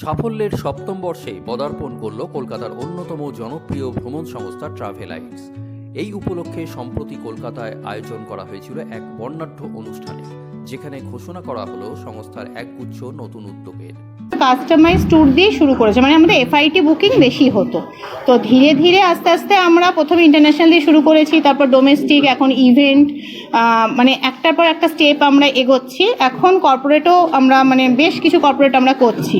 সাফল্যের সপ্তম বর্ষে পদার্পণ করল কলকাতার অন্যতম জনপ্রিয় ভ্রমণ সংস্থা ট্রাভেল ট্রাভেলাইটস এই উপলক্ষে সম্প্রতি কলকাতায় আয়োজন করা হয়েছিল এক বর্ণাঢ্য অনুষ্ঠানে, যেখানে ঘোষণা করা হলো সংস্থার একগুচ্ছ নতুন উদ্যোগের। কাস্টমাইজ ট্যুর দিয়ে শুরু করেছে। মানে আমাদের এফআইটি বুকিং বেশি হতো। তো ধীরে ধীরে আস্তে আস্তে আমরা প্রথমে ইন্টারন্যাশনাল দিয়ে শুরু করেছি, তারপর ডোমেস্টিক এখন ইভেন্ট মানে একটার পর একটা স্টেপ আমরা এগোচ্ছি। এখন কর্পোরেটও আমরা মানে বেশ কিছু কর্পোরেট আমরা করছি।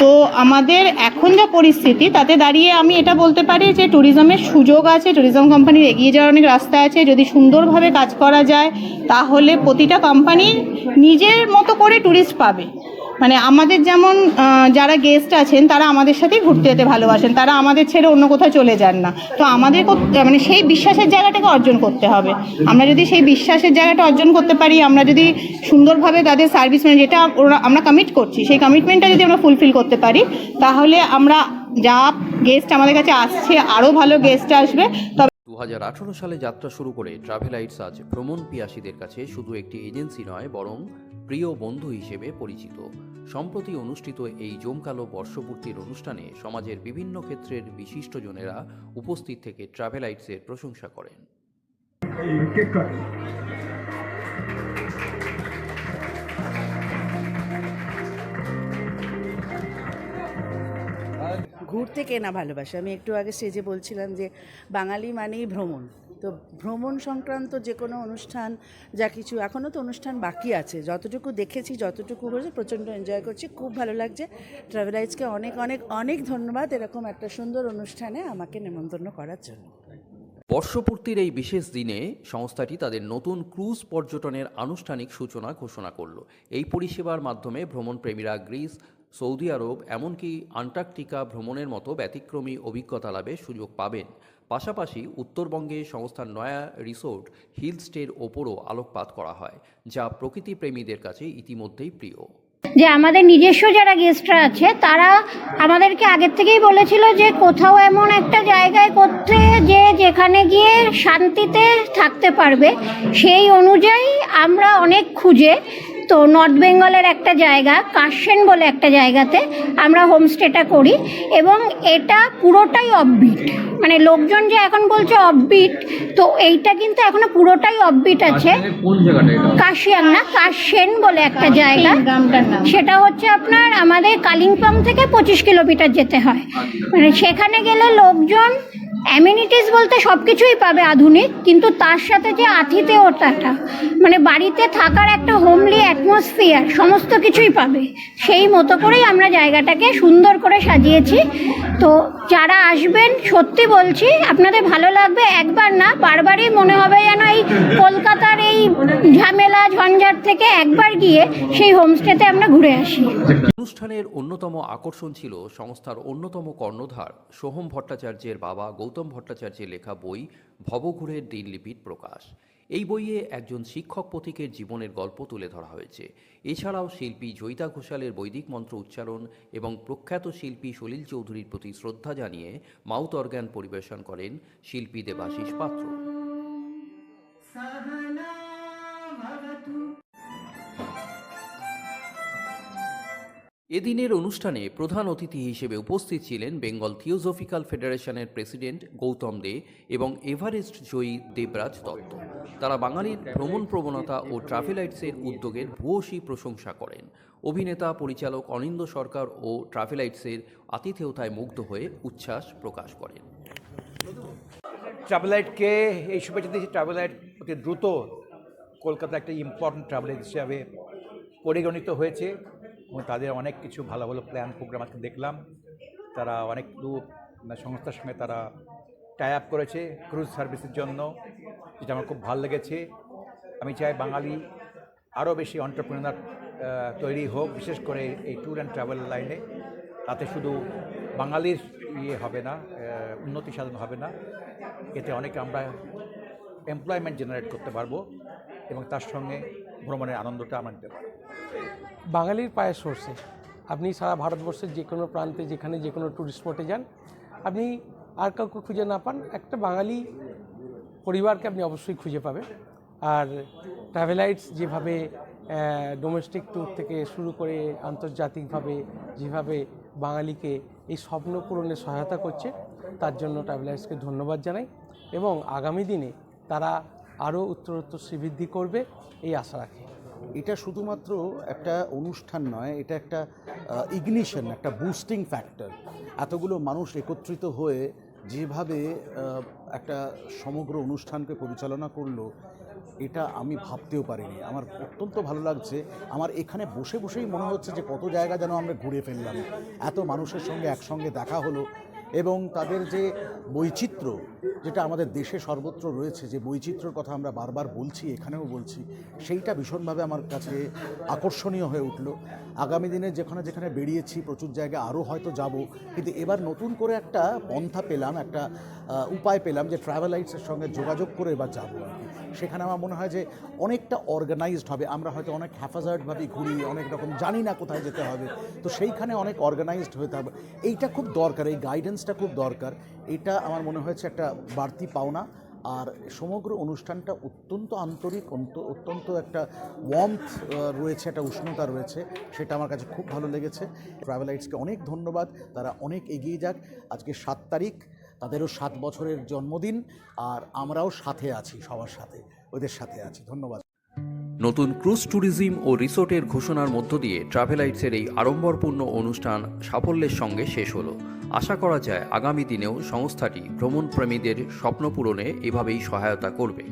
তো আমাদের এখন যা পরিস্থিতি, তাতে দাঁড়িয়ে আমি এটা বলতে পারি যে ট্যুরিজমের সুযোগ আছে ট্যুরিজম কোম্পানির এগিয়ে যাওয়ার অনেক রাস্তা আছে। যদি সুন্দরভাবে কাজ করা যায়, তাহলে প্রতিটা কোম্পানি নিজের মতো করে ট্যুরিস্ট পাবে। মানে আমাদের যেমন যারা গেস্ট আছেন, তারা আমাদের সাথেই ঘুরতে যেতে ভালোবাসেন। তারা আমাদের ছেড়ে অন্য কোথাও চলে যান না। তো আমাদের মানে সেই বিশ্বাসের জায়গাটাকে অর্জন করতে হবে। আমরা যদি সেই বিশ্বাসের জায়গাটা অর্জন করতে পারি, আমরা যদি সুন্দরভাবে তাদের সার্ভিস মানে যেটা ওরা, আমরা কমিট করছি, সেই কমিটমেন্টটা যদি আমরা ফুলফিল করতে পারি, তাহলে আমরা যা গেস্ট আমাদের কাছে আসছে, আরও ভালো গেস্ট আসবে। তবে দু সালে যাত্রা শুরু করে ট্রাভেলাইটস আজ ভ্রমণ পিয়াসীদের কাছে শুধু একটি এজেন্সি নয়, বরং প্রিয় বন্ধু হিসেবে পরিচিত। সম্প্রতি অনুষ্ঠিত এই জমকালো বর্ষপূর্তির অনুষ্ঠানে সমাজের বিভিন্ন ক্ষেত্রের বিশিষ্টজনেরা উপস্থিত থেকে ট্রাভেলাইটসের প্রশংসা করেন। ঘুরতে কেনা ভালোবাসে? আমি একটু আগে স্টেজে বলছিলাম যে বাঙালি মানেই ভ্রমণ। তো ভ্রমণ সংক্রান্ত যে কোনো অনুষ্ঠান, যা কিছু, এখনও তো অনুষ্ঠান বাকি আছে। যতটুকু দেখেছি, যতটুকু হয়েছে প্রচণ্ড এনজয় করছি, খুব ভালো লাগছে। ট্রাভেলাইজকে অনেক অনেক অনেক ধন্যবাদ এরকম একটা সুন্দর অনুষ্ঠানে আমাকে নেমন্তন্ন করার জন্য। বর্ষপূর্তির এই বিশেষ দিনে সংস্থাটি তাদের নতুন ক্রুজ পর্যটনের আনুষ্ঠানিক সূচনা ঘোষণা করল। এই পরিষেবার মাধ্যমে ভ্রমণপ্রেমীরা গ্রিস সৌদি আরব এমনকি আন্টার্কটিকা ভ্রমণের মতো ব্যতিক্রমী অভিজ্ঞতা লাভের সুযোগ পাবেন। পাশাপাশি উত্তরবঙ্গে সংস্থার নয়া রিসোর্ট হিল স্টের ওপরও আলোকপাত করা হয়, যা প্রকৃতিপ্রেমীদের কাছে ইতিমধ্যেই প্রিয়। যে আমাদের নিজস্ব যারা গেস্টরা আছে, তারা আমাদেরকে আগের থেকেই বলেছিল যে কোথাও এমন একটা জায়গায় করতে যে যেখানে গিয়ে শান্তিতে থাকতে পারবে। সেই অনুযায়ী আমরা অনেক খুঁজে তো নর্থ বেঙ্গলের একটা জায়গা কাশেন বলে একটা জায়গাতে আমরা হোমস্টেটা করি এবং এটা পুরোটাই অফবিট মানে লোকজন যে এখন বলছে অফবিট তো এইটা কিন্তু এখনও পুরোটাই অফবিট আছে। কাশিয়াং না কাশেন বলে একটা জায়গা। সেটা হচ্ছে আপনার আমাদের কালিম্পং থেকে পঁচিশ কিলোমিটার যেতে হয়। মানে সেখানে গেলে লোকজন অ্যামিনিটিস বলতে সব কিছুই পাবে আধুনিক, কিন্তু তার সাথে যে আতিথেয়তাটা মানে বাড়িতে থাকার একটা হোমলি অ্যাটমসফিয়ার সমস্ত কিছুই পাবে। সেই মতো করেই আমরা জায়গাটাকে সুন্দর করে সাজিয়েছি। তো যারা আসবেন, সত্যি বলছি, আপনাদের ভালো লাগবে। একবার না, বারবারই মনে হবে যেন এই কলকাতার এই ঝামেলা, ঝঞ্ঝাট থেকে একবার গিয়ে সেই হোমস্টেতে আমরা ঘুরে আসি। অনুষ্ঠানের অন্যতম আকর্ষণ ছিল সংস্থার অন্যতম কর্ণধার সোহম ভট্টাচার্যের বাবা গৌতম ভট্টাচার্যের লেখা বই ভবঘুরের দিনলিপির প্রকাশ। এই বইয়ে একজন শিক্ষক পথিকের জীবনের গল্প তুলে ধরা হয়েছে। এছাড়াও শিল্পী জয়িতা ঘোষালের বৈদিক মন্ত্র উচ্চারণ এবং প্রখ্যাত শিল্পী সলিল চৌধুরীর প্রতি শ্রদ্ধা জানিয়ে মাউথ অর্গান পরিবেশন করেন শিল্পী দেবাশিস পাত্র। এদিনের অনুষ্ঠানে প্রধান অতিথি হিসেবে উপস্থিত ছিলেন বেঙ্গল থিওজফিক্যাল ফেডারেশনের প্রেসিডেন্ট গৌতম দে এবং এভারেস্ট জয়ী দেবরাজ দত্ত। তারা বাঙালির ভ্রমণ প্রবণতা ও ট্রাভেলাইটসের উদ্যোগের ভূয়সী প্রশংসা করেন। অভিনেতা, পরিচালক অনিন্দ সরকার ও ট্রাভেলাইটসের আতিথেয়তায় মুগ্ধ হয়ে উচ্ছ্বাস প্রকাশ করেন। ট্রাভেলাইটকে এই শুভেচ্ছা দিয়েছি ট্রাভেলাইট অতি দ্রুত কলকাতা একটা ইম্পর্টেন্ট ট্রাভেল হিসাবে পরিগণিত হয়েছে। এবং তাদের অনেক কিছু ভালো ভালো প্ল্যান প্রোগ্রাম আজকে দেখলাম। তারা অনেক মানে সংস্থার সঙ্গে তারা টাই আপ করেছে ক্রুজ সার্ভিসের জন্য, যেটা আমার খুব ভালো লেগেছে। আমি চাই বাঙালি আরও বেশি অন্টারপ্রিনার তৈরি হোক, বিশেষ করে এই ট্যুর অ্যান্ড ট্রাভেল লাইনে তাতে শুধু বাঙালির ইয়ে হবে না উন্নতি সাধন হবে না। এতে অনেক আমরা এমপ্লয়মেন্ট জেনারেট করতে পারব এবং তার সঙ্গে ভ্রমণের আনন্দটা আমরা নিতে পারব। বাঙালির পায়ে সরষে আপনি সারা ভারতবর্ষের যে কোনো প্রান্তে, যেখানে যে কোনো ট্যুরিস্ট স্পটে যান, আপনি আর কাউকে খুঁজে না পান। একটা বাঙালি পরিবারকে আপনি অবশ্যই খুঁজে পাবেন। আর ট্রাভেলাইটস যেভাবে ডোমেস্টিক ট্যুর থেকে শুরু করে আন্তর্জাতিকভাবে যেভাবে বাঙালিকে এই স্বপ্ন পূরণে সহায়তা করছে, তার জন্য ট্রাভেলার্সকে ধন্যবাদ জানাই এবং আগামী দিনে তারা আরও উত্তরোত্তর শ্রীবৃদ্ধি করবে, এই আশা রাখি। এটা শুধুমাত্র একটা অনুষ্ঠান নয়, এটা একটা ইগনিশন একটা বুস্টিং ফ্যাক্টর এতগুলো মানুষ একত্রিত হয়ে যেভাবে একটা সমগ্র অনুষ্ঠানকে পরিচালনা করল, এটা আমি ভাবতেও পারিনি। আমার অত্যন্ত ভালো লাগছে। আমার এখানে বসে বসেই মনে হচ্ছে যে কত জায়গা যেন আমরা ঘুরে ফেললাম। এত মানুষের সঙ্গে একসঙ্গে দেখা হলো এবং তাদের যে বৈচিত্র্য যেটা আমাদের দেশে সর্বত্র রয়েছে, যে বৈচিত্র্যর কথা আমরা বারবার বলছি, এখানেও বলছি, সেইটা ভীষণভাবে আমার কাছে আকর্ষণীয় হয়ে উঠল। আগামী দিনে যেখানে যেখানে বেরিয়েছি, প্রচুর জায়গায় আরও হয়তো যাব, কিন্তু এবার নতুন করে একটা পন্থা পেলাম, একটা উপায় পেলাম যে ট্রাভেলাইটসের সঙ্গে যোগাযোগ করে এবার যাব আর কি। সেখানে আমার মনে হয় যে অনেকটা অর্গানাইজড হবে, আমরা হয়তো অনেক হ্যাফাজার্ডভাবে ঘুরি, অনেক রকম জানি না কোথায় যেতে হবে, তো সেইখানে অনেক অর্গানাইজড হতে হবে। এইটা খুব দরকার, এই গাইডেন্সটা খুব দরকার। এটা আমার মনে হয়েছে একটা বাড়তি পাওনা। আর সমগ্র অনুষ্ঠানটা অত্যন্ত আন্তরিক অত্যন্ত একটা ওয়ার্মথ রয়েছে, একটা উষ্ণতা রয়েছে, সেটা আমার কাছে খুব ভালো লেগেছে। ট্রাভেলাইটসকে অনেক ধন্যবাদ, তারা অনেক এগিয়ে যাক। আজকে সাত তারিখ, তাদেরও সাত বছরের জন্মদিন, আর আমরাও সাথে আছি, সবার সাথে, ওদের সাথে আছি। ধন্যবাদ। নতুন ক্রুজ ট্যুরিজম ও রিসোর্টের ঘোষণার মধ্য দিয়ে ট্রাভেলাইটসের এই আড়ম্বরপূর্ণ অনুষ্ঠান সাফল্যের সঙ্গে শেষ হলো। আশা করা যায় আগামী দিনেও সংস্থাটি ভ্রমণপ্রেমীদের স্বপ্ন পূরণে এভাবেই সহায়তা করবে।